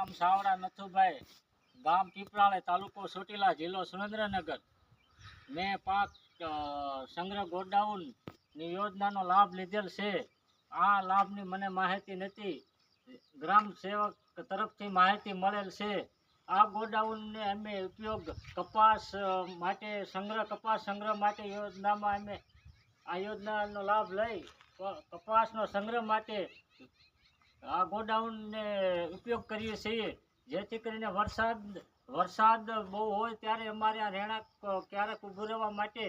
નામ સાવડા નથુભાઈ, ગામ પીપળાળે તાલુકો ચોટીલા જિલ્લો સુરેન્દ્રનગર. મેં પાક સંગ્રહ ગોડાઉનની યોજનાનો લાભ લીધેલ છે. આ લાભની મને માહિતી નથી. ગ્રામ સેવક તરફથી માહિતી મળેલ છે. આ ગોડાઉનને અમે ઉપયોગ કપાસ માટે સંગ્રહ, કપાસ સંગ્રહ માટે યોજનામાં અમે આ યોજનાનો લાભ લઈ કપાસનો સંગ્રહ માટે આ ગોડાઉનને ઉપયોગ કરીએ છીએ, જેથી કરીને વરસાદ વરસાદ બહુ હોય ત્યારે અમારે આ રહેણાંક ક્યારેક ઊભું રહેવા માટે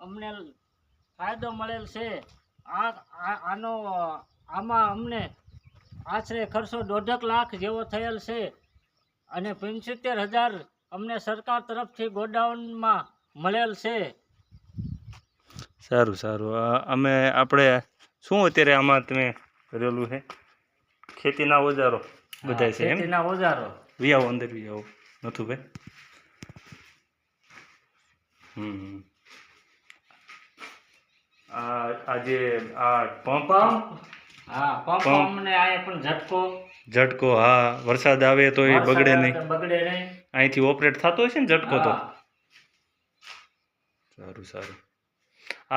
અમને ફાયદો મળેલ છે. આ આનો, આમાં અમને આશરે ખર્ચો દોઢક લાખ જેવો થયેલ છે અને પંચોતેર હજાર અમને સરકાર તરફથી ગોડાઉનમાં મળેલ છે. સારું સારું. અમે, આપણે શું અત્યારે આમાં તમે કરેલું છે? ખેતીના ઓજારો બધા છે ખેતીના ઓજારો. વિયાવો અંદર વી આવો નથું ભાઈ હમ આ આ જે આ પંપ? પંપ? હા પંપ પંપ. અમને આયા પણ ઝટકો. ઝટકો હા. વરસાદ આવે તો એ બગડે નહીં. બગડે નહીં. અહીંથી ઓપરેટ થતો હશે ને ઝટકો તો? સારું સારું.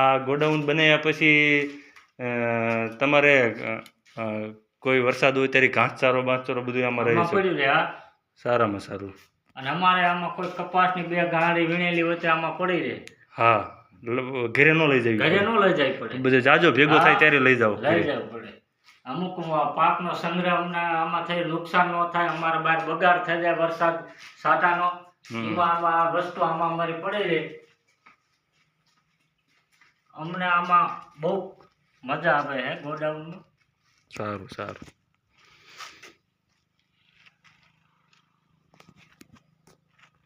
આ ગોડાઉન બનાવ્યા પછી તમારે કોઈ વરસાદ હોય ત્યારે ઘાસચારો બાંસચારો બધું આમાં રહે છે. સારામાં સારું. અને અમારે આમાં કોઈ કપાસની બે ગાડી વીણેલી હોય તો આમાં પડી રહે. હા ઘરે ન લઈ જવી ઘરે. ન લઈ જાય પડે. બધે જાજો ભેગો થાય ત્યારે લઈ જાવ લઈ જવું પડે. અમુક પાકનો સંગ્રહ આમાં થઈ નુકસાન ન થાય અમારે બહાર બગાડ થઈ જાય વરસાદ સાટાનો. નો એમાં આમાં આ વસ્તુ આમાં અમારી પડી રહે. અમને આમાં બહુ મજા આવે હે ગોડાઉનમાં. સારું સારું.